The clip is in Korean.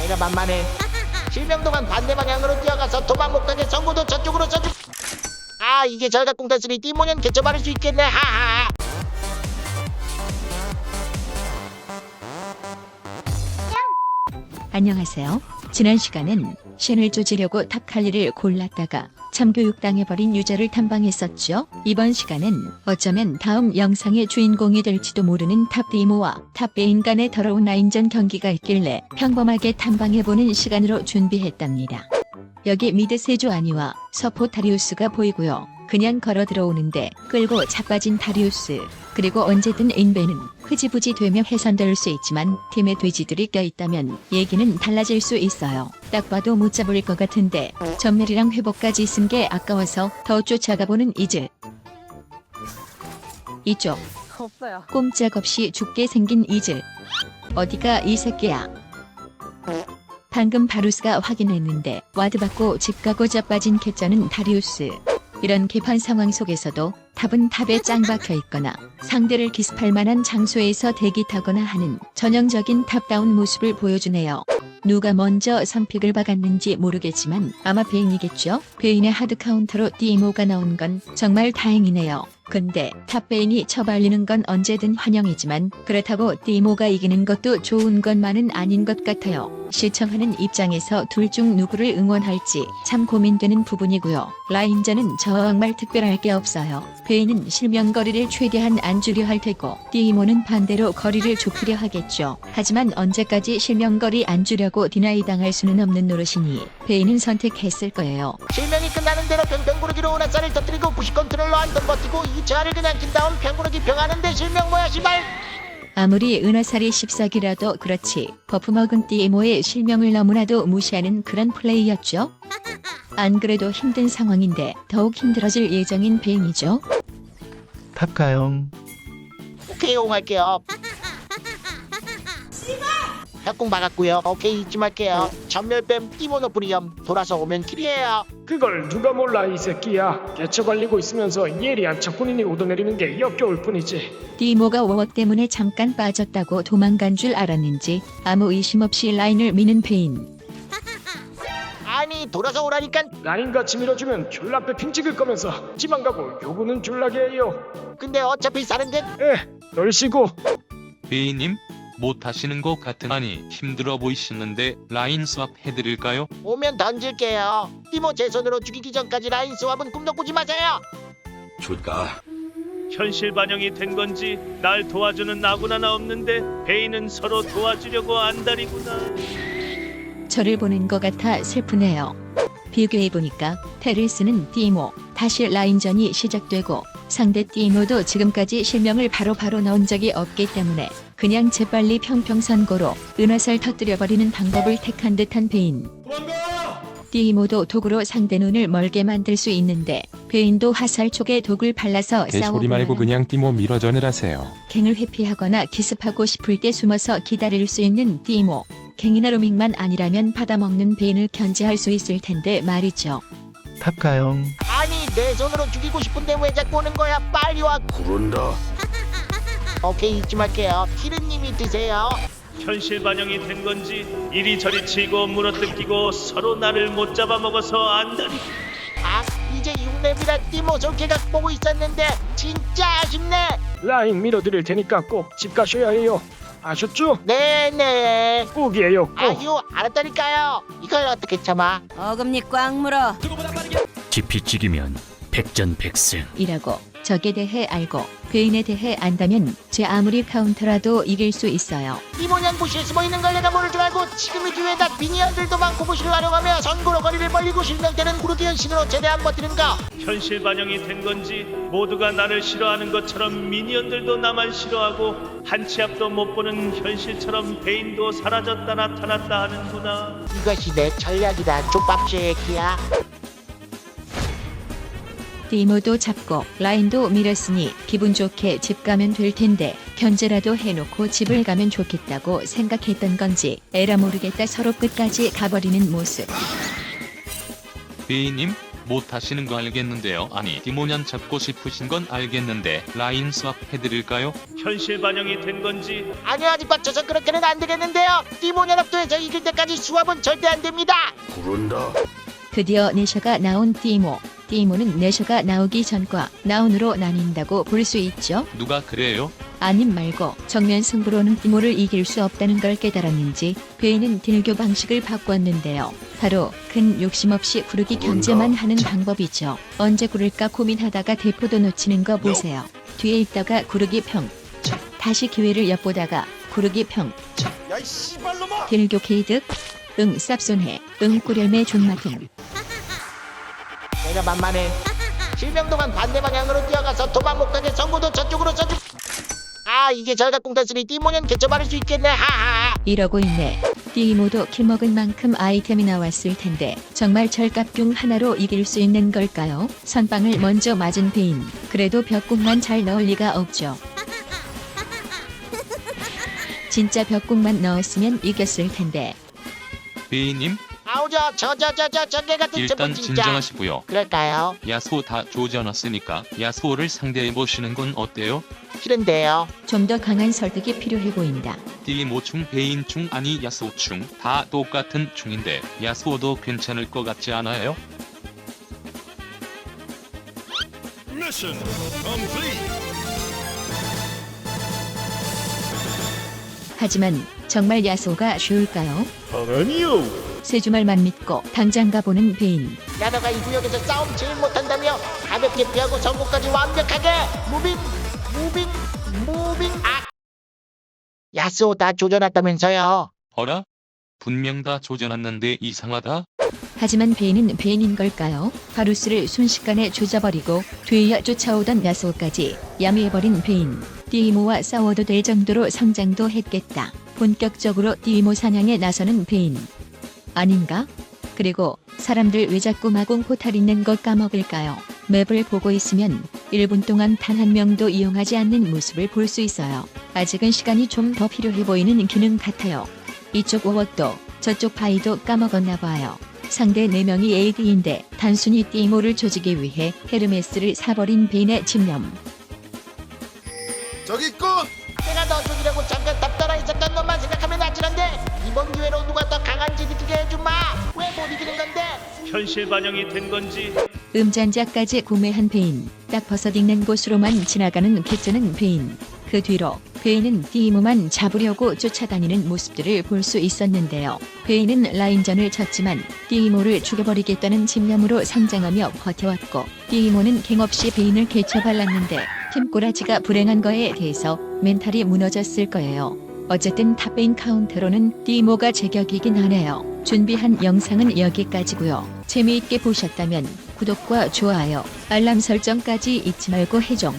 내가 만만해. 실명동안 반대 방향으로 뛰어가서 도망 못하게 전구도 저쪽으로 저쪽. 아 이게 절각공 탔으니 띠모년 개처바를 수 있겠네. 하하. 안녕하세요. 지난 시간엔 신을 조지려고 탑칼리를 골랐다가 참교육당해버린 유저를 탐방했었죠. 이번 시간엔 어쩌면 다음 영상의 주인공이 될지도 모르는 탑 디모와 탑 베인 간의 더러운 라인전 경기가 있길래 평범하게 탐방해보는 시간으로 준비했답니다. 여기 미드 세주 아니와 서포 다리우스가 보이고요. 그냥 걸어 들어오는데 끌고 자빠진 다리우스 그리고 언제든 인베는 흐지부지 되며 해산될 수 있지만 팀에 돼지들이 껴있다면 얘기는 달라질 수 있어요. 딱 봐도 못 잡을 것 같은데 전멸이랑 회복까지 쓴 게 아까워서 더 쫓아가보는 이즈. 이쪽 없어요. 꼼짝없이 죽게 생긴 이즈. 어디가 이 새끼야? 방금 바루스가 확인했는데 와드 받고 집 가고 자빠진 캐쩌는 다리우스. 이런 개판 상황 속에서도 탑은 탑에 짱 박혀 있거나 상대를 기습할 만한 장소에서 대기 타거나 하는 전형적인 탑다운 모습을 보여주네요. 누가 먼저 선픽을 박았는지 모르겠지만 아마 베인이겠죠? 베인의 하드 카운터로 디모가 나온 건 정말 다행이네요. 근데 탑베인이 처발리는 건 언제든 환영이지만 그렇다고 디모가 이기는 것도 좋은 것만은 아닌 것 같아요. 시청하는 입장에서 둘 중 누구를 응원할지 참 고민되는 부분이고요. 라인전은 정말 특별할 게 없어요. 베인은 실명거리를 최대한 안 주려 할 테고 디모는 반대로 거리를 좁히려 하겠죠. 하지만 언제까지 실명거리 안 주려고 디나이 당할 수는 없는 노릇이니 베인은 선택했을 거예요. 끝나는 대로 병병구르기로 오나쌀을 터뜨리고 부시 컨트롤러 한 번 버티고 이 자를 그냥 킨 다음 병구르기 병하는데 실명 뭐야 시발. 아무리 은하살이 14기라도 그렇지 버프 먹은 띠모의 실명을 너무나도 무시하는 그런 플레이였죠. 안 그래도 힘든 상황인데 더욱 힘들어질 예정인 베인이죠. 탑가영 오케이 옹할게요. 협공 막았고요. 오케이 잊지 말게요. 전멸뱀 띠모노프리엄 돌아서 오면 길이에요. 그걸 누가 몰라 이 새끼야 개처 발리고 있으면서 예리한 척군인이 오도내리는 게 역겨울 뿐이지 띠모가 워워 때문에 잠깐 빠졌다고 도망간 줄 알았는지 아무 의심 없이 라인을 미는 베인. 아니 돌아서 오라니까. 라인같이 밀어주면 졸라 빼핑 찍을 거면서 지만 가고 요구는 졸라게 해요 근데 어차피 사는데 에 널씨고 베이님 못하시는 것 같은 아니 힘들어 보이시는데 라인 수업 해드릴까요? 오면 던질게요. 띠모 제 손으로 죽이기 전까지 라인 스왑은 꿈도 꾸지 마세요. 현실 반영이 된 건지 날 도와주는 나군 하나 없는데 베이는 서로 도와주려고 안달이구나. 저를 보는 것 같아 슬프네요. 비교해보니까 테르스는 띠모, 다시 라인전이 시작되고 상대 띠모도 지금까지 실명을 바로바로 넣은 적이 없기 때문에 그냥 재빨리 평평선고로 은하살 터뜨려버리는 방법을 택한 듯한 베인. 띠모도 독으로 상대 눈을 멀게 만들 수 있는데 베인도 화살 쪽에 독을 발라서 개소리 말고 싸워보려는 그냥 띠모 밀어전을 하세요. 갱을 회피하거나 기습하고 싶을 때 숨어서 기다릴 수 있는 띠모. 갱이나 로밍만 아니라면 받아먹는 베인을 견제할 수 있을 텐데 말이죠. 탑가영 아니 내 손으로 죽이고 싶은데 왜 자꾸 오는 거야? 빨리 와. 부른다 오케이 잊지 말게요. 키르님이 드세요. 현실 반영이 된 건지 이리저리 치고 물어뜯기고 서로 나를 못 잡아먹어서 안달이. 아 이제 6렙이라 띠모 솔개각 보고 있었는데 진짜 아쉽네. 라인 밀어드릴 테니까 꼭 집 가셔야 해요 아셨죠? 네네. 꼭이에요 꼭 아유 알았다니까요. 이걸 어떻게 참아? 어금니 꽉 물어. 깊이 찍이면 백전백승. 이라고 적에 대해 알고 베인에 대해 안다면 제 아무리 카운터라도 이길 수 있어요. 이모년 부시에 숨어 있는 걸 내가 모를 줄 알고 지금의 기회다 미니언들도 많고 부시를 활용하며 선고로 거리를 벌리고 실명되는 구르기현 신으로 최대한 버티는가? 현실 반영이 된 건지 모두가 나를 싫어하는 것처럼 미니언들도 나만 싫어하고 한 치 앞도 못 보는 현실처럼 베인도 사라졌다 나타났다 하는구나. 이것이 내 전략이다. 족밥쉐키야. 디모도 잡고 라인도 밀었으니 기분 좋게 집 가면 될 텐데 견제라도 해놓고 집을 가면 좋겠다고 생각했던 건지 에라 모르겠다 서로 끝까지 가버리는 모습. 베이님 못하시는 거 알겠는데요. 아니 디모년 잡고 싶으신 건 알겠는데 라인 수업 해드릴까요? 현실 반영이 된 건지 아니요 아직 맞춰서 그렇게는 안 되겠는데요. 띠모연합도에서 이길 때까지 수업은 절대 안 됩니다. 드디어 네셔가 나온 띠모. 띠모는 네셔가 나오기 전과 나온으로 나뉜다고 볼 수 있죠. 누가 그래요? 아님 말고 정면 승부로는 띠모를 이길 수 없다는 걸 깨달았는지 베인은 딜교 방식을 바꿨는데요. 바로 큰 욕심 없이 구르기 견제만 하는 방법이죠. 언제 구를까 고민하다가 대포도 놓치는 거 보세요. 뒤에 있다가 구르기 평. 다시 기회를 엿보다가 구르기 평. 딜교 케이득. 응 쌉손해. 응 꾸렴의 존맛 음. 내가 만만해. 실명동안 반대 방향으로 뛰어가서 도망 못 가게 전부도 저쪽으로 저쪽. 아 이게 절각공 탔으니 띠모년 개처바를 수 있겠네. 하하. 이러고 있네. 띠모도 킬먹을 만큼 아이템이 나왔을 텐데 정말 절갑궁 하나로 이길 수 있는 걸까요? 선빵을 먼저 맞은 베인. 그래도 벽궁만 잘 넣을 리가 없죠. 진짜 벽궁만 넣었으면 이겼을 텐데 베이님 아우저 저저저저 저게 같은 일단 저분 진짜. 진정하시고요. 그럴까요? 야소 다 조져놨으니까 야소를 상대해 보시는 건 어때요? 싫은데요. 좀 더 강한 설득이 필요해 보인다. 띠모충 베인충 아니 야소충 다 똑같은 충인데 야소도 괜찮을 것 같지 않아요? 하지만 정말 야소가 쉬울까요? 세 주 말만 믿고 당장 가보는 베인. 야너가 이 구역에서 싸움 제일 못한다며 가볍게 피하고 전국까지 완벽하게 무빙 무빙 무빙 아 야스오 다 조져놨다면서요 어라? 분명 다 조져놨는데 이상하다? 하지만 베인은 베인인 걸까요? 바루스를 순식간에 조져버리고 뒤이어 쫓아오던 야소까지 야미해버린 베인. 띠모와 싸워도 될 정도로 성장도 했겠다. 본격적으로 띠모 사냥에 나서는 베인. 아닌가? 그리고 사람들 왜 자꾸 마공 포탈 있는 거 까먹을까요? 맵을 보고 있으면 1분 동안 단 한 명도 이용하지 않는 모습을 볼 수 있어요. 아직은 시간이 좀 더 필요해 보이는 기능 같아요. 이쪽 오워도 저쪽 바이도 까먹었나 봐요. 상대 4명이 AD인데 단순히 띠모를 조지기 위해 헤르메스를 사버린 베인의 집념. 내가 느끼게 해주마 왜 못 이기는 건데 현실 반영이 된 건지 음잔자까지 구매한 베인. 딱 벗어딩는 곳으로만 지나가는 개쩌는 베인. 그 뒤로 베인은 띠모만 잡으려고 쫓아다니는 모습들을 볼 수 있었는데요. 베인은 라인전을 쳤지만 띠모를 죽여버리겠다는 집념으로 성장하며 버텨왔고 띠모는 갱없이 베인을 개쳐발랐는데 팀꼬라지가 불행한 거에 대해서 멘탈이 무너졌을 거예요. 어쨌든 탑베인 카운터로는 띠모가 제격이긴 하네요. 준비한 영상은 여기까지고요. 재미있게 보셨다면 구독과 좋아요, 알람 설정까지 잊지 말고 해줘.